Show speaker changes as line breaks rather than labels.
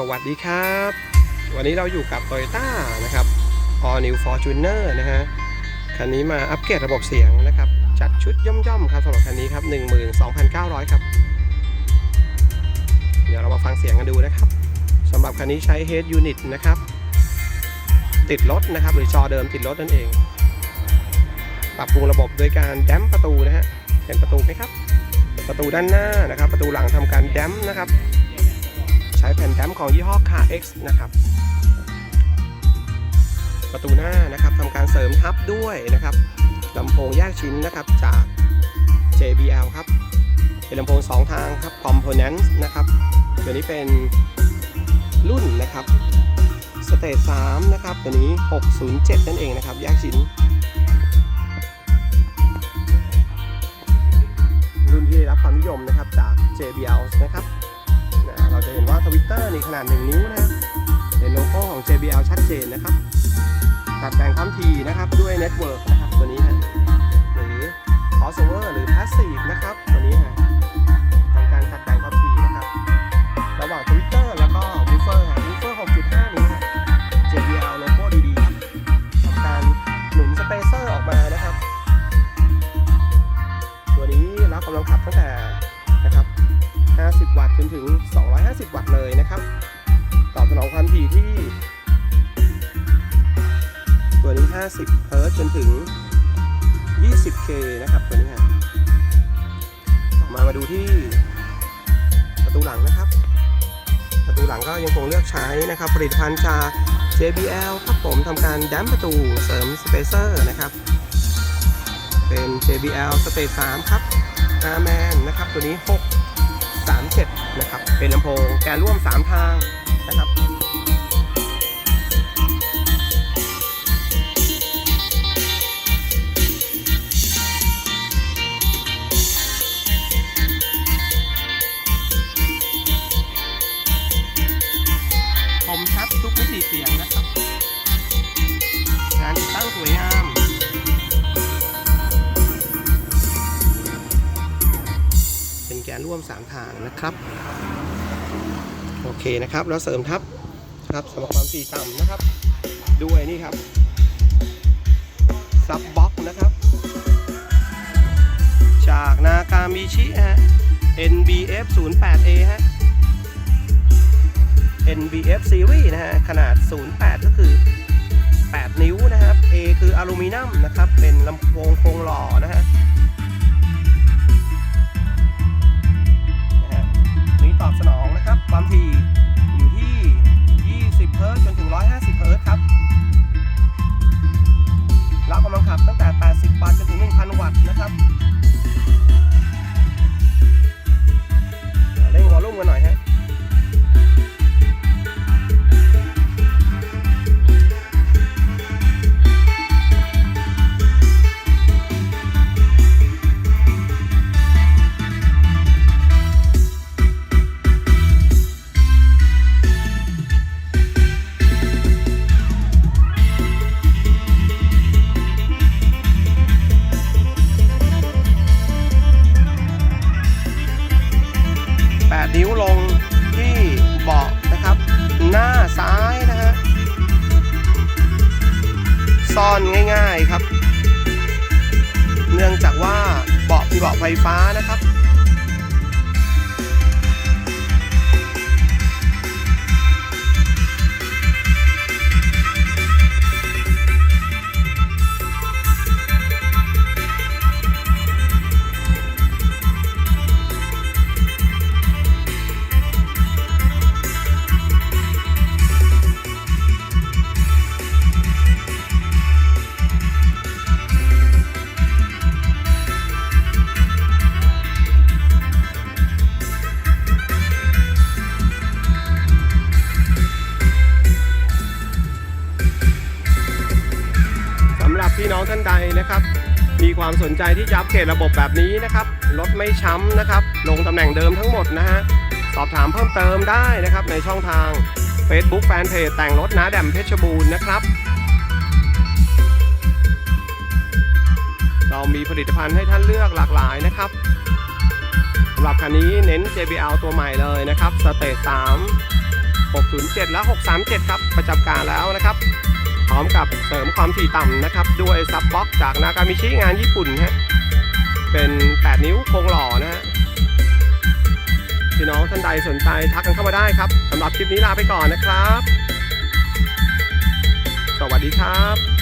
สวัสดีครับ วันนี้เราอยู่กับ Toyota นะครับ All New Fortuner นะฮะ คันนี้มาอัปเกรดระบบเสียงนะครับ จัดชุดย่อมๆครับสำหรับคันนี้ครับ 12,900 ครับ เดี๋ยวเรามาฟังเสียงกันดูนะครับสำหรับคันนี้ใช้ Head Unit นะครับ ติดรถนะครับ หรือจอเดิมติดรถนั่นเอง ปรับปรุงระบบโดยการแดมประตูนะฮะเห็นประตูไหมครับ ประตูด้านหน้านะครับ ประตูหลังทำการแดมนะครับ ช้แผ่นแดมของยี่ห้อ Car X นะครับ ประตูหน้านะครับทำการเสริมทับด้วยนะครับลำโพงแยกชิ้นนะครับจาก JBL ครับ เป็นลำโพง 2 ทางครับ Components นะครับตัวนี้เป็นรุ่นนะครับสเตจ3นะครับตัวนี้ 607 นั่นเองนะครับแยกชิ้นรุ่นที่ได้รับความนิยมนะครับจาก JBL นะครับ เราจะเห็นว่าทวิตเตอร์นี่ขนาด 1 นิ้วนะครับเห็นโลโก้ของ JBL ชัดเจนนะครับ ตัดแต่งความถี่นะครับด้วยเน็ตเวิร์กนะครับตัวนี้ฮะหรือ crossover หรือ passive นะครับตัวนี้ฮะทำการตัดแต่งความถี่นะครับ ระหว่าง Twitter แล้วก็ woofer ฮะ woofer 6.5นิ้วฮะ JBL โลโก้ดีๆครับทำการหนุนสเปเซอร์ออกมานะครับ ตัวนี้รับกำลังขับตั้งแต่นะครับ 50 วัตต์จนถึง 250 วัตต์เลยนะครับ ตอบสนองความถี่ที่ ตัวนี้ 50 เฮิร์ตจนถึง 20K นะครับตัวนี้ฮะต่อมามาดูที่ประตูหลังนะครับ ประตูหลังก็ยังคงเลือกใช้นะครับ ผลิตภัณฑ์จาก JBL ครับผมทำการดัมประตูเสริมสเปเซอร์นะครับ เป็น JBL Stage 3 ครับ r m a n นะครับ ตัวนี้ 6 3 7 นะครับ เป็นลำโพงแกนร่วม 3 ทางนะครับคมชัดทุกมิติเสียงนะครับงานติดตั้งสวยงาม ร่วม3ทางนะครับ โอเคนะครับ แล้วเสริมทับครับสำหรับความถี่ต่ำนะครับ ด้วยนี่ครับ ซับบ็อกนะครับ จากนากามิชิฮะ NBF 08A ฮะ NBF Series นะฮะ ขนาด 08 ก็คือ 8 นิ้วนะครับ A คือ ง่ายๆครับ เนื่องจากว่าเบาะเป็นเบาะไฟฟ้านะครับ ท่านใดนะครับ มีความสนใจที่จะอัปเกรดระบบแบบนี้นะครับรถไม่ช้ำนะครับ ลงตำแหน่งเดิมทั้งหมดนะฮะสอบถามเพิ่มเติมได้นะครับ ในช่องทาง Facebook Fanpage แต่งรถนะแดมเพชรบูรณ์นะครับ เรามีผลิตภัณฑ์ให้ท่านเลือกหลากหลายนะครับสำหรับคันนี้เน้น JBL ตัวใหม่เลยนะครับ Stage 3 607 และ 637 ครับ ประจำการแล้วนะครับ ร้อมกับเสริมความถี่ต่ำนะครับ ด้วยซับบ็อกจากนากามิชิงานญี่ปุ่นฮะเป็น 8 นิ้วโครงหล่อนะฮะพี่น้องท่านใดสนใจทักกันเข้ามาได้ครับสำหรับคลิปนี้ลาไปก่อนนะครับ สวัสดีครับ